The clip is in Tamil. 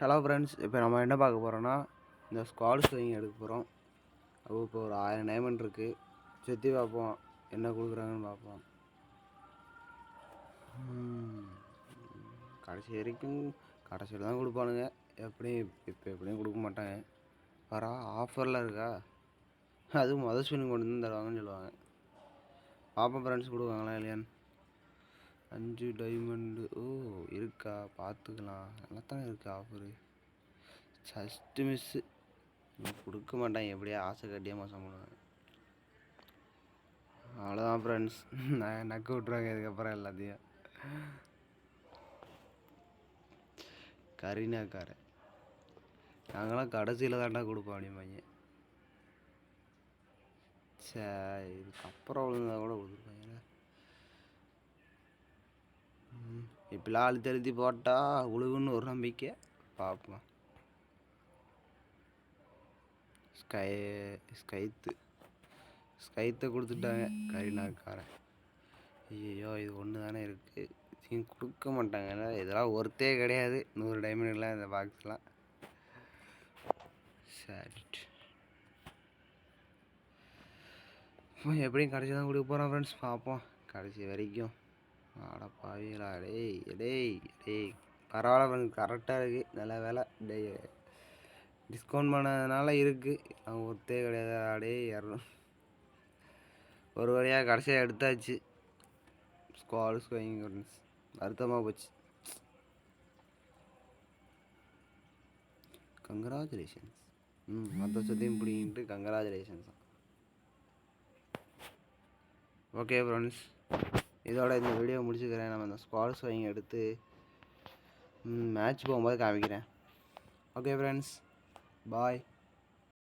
ஹலோ ஃப்ரெண்ட்ஸ் இப்போ நம்ம என்ன பார்க்க போகிறோன்னா இந்த ஸ்குவாட் ஸ்விங் எடுக்க போகிறோம் அப்போ இப்போ ஒரு ஆயிரம் டைமண்ட் இருக்குது சுற்றி பார்ப்போம். என்ன கொடுக்குறாங்கன்னு பார்ப்போம். கடைசி வரைக்கும் கடைசியில் தான் கொடுப்பானுங்க. எப்படியும் இப்போ எப்படியும் கொடுக்க மாட்டாங்க. வரா ஆஃபரில் இருக்கா? அதுவும் மொதல் ஸ்விங் கொண்டு வந்து தருவாங்கன்னு சொல்லுவாங்க. பார்ப்போம் ஃப்ரெண்ட்ஸ் கொடுவாங்களா இல்லையான்னு. அஞ்சு டைமண்டு ஓ இருக்கா? பார்த்துக்கலாம் நல்லா தானே இருக்கா ஆஃபரு ஜஸ்ட்டு மிஸ்ஸு கொடுக்க மாட்டாங்க எப்படியா ஆசை கட்டியே மோசம் பண்ணுவேன். அவ்வளோதான் ஃப்ரெண்ட்ஸ் நான் நக்க விட்ருவாங்க இதுக்கப்புறம் எல்லாத்தையும். கரீனாக்கார நாங்களாம் கடைசியில் தாண்டா கொடுப்போம் அப்படிம்பாங்க சே இதுக்கப்புறம் விழுந்தா கூட கொடுத்துருப்பாங்க இப்படிலாம் அழுத்தி அழுத்தி போட்டால் உழுகுன்னு ஒரு நம்பிக்கை. பார்ப்போம் ஸ்கை ஸ்கைத்து ஸ்கைத்தை கொடுத்துட்டாங்க. கரீனாக்காரன் ஐயோ இது ஒன்று தானே இருக்குது சீன் கொடுக்க மாட்டாங்க. இதெல்லாம் ஒர்த்தே கிடையாது. நூறு டைமண்ட்லாம் இந்த பாக்ஸ்லாம் சரி எப்படியும் கடைசி தான் கொடுக்க போகிறோம் ஃப்ரெண்ட்ஸ் பார்ப்போம் கடைசி வரைக்கும். ஆட டேய் டேய் டேய். பரவாயில்ல ஃப்ரெண்ட்ஸ் கரெக்டாக இருக்குது நல்ல வேலை. டேய் டிஸ்கவுண்ட் பண்ணதுனால இருக்குது அவங்க ஒருத்தே கிடையாது. அடே இரநூ ஒரு வழியாக கடைசியாக எடுத்தாச்சு. ஸ்குவால் ஸ்கோயிங் ஃப்ரெண்ட்ஸ் வருத்தமாக போச்சு. கங்க்ராச்சுலேஷன்ஸ் ம் மற்ற சொத்தையும் பிடிங்கிட்டு கங்க்ராச்சுலேஷன்ஸ் ஓகே ஃப்ரெண்ட்ஸ் இதோட இந்த வீடியோ முடிச்சுக்கிறேன். நம்ம இந்த ஸ்குவாட் ஸ்வைங் எடுத்து மேட்ச் போகும்போது காமிக்கிறேன். Okay friends bye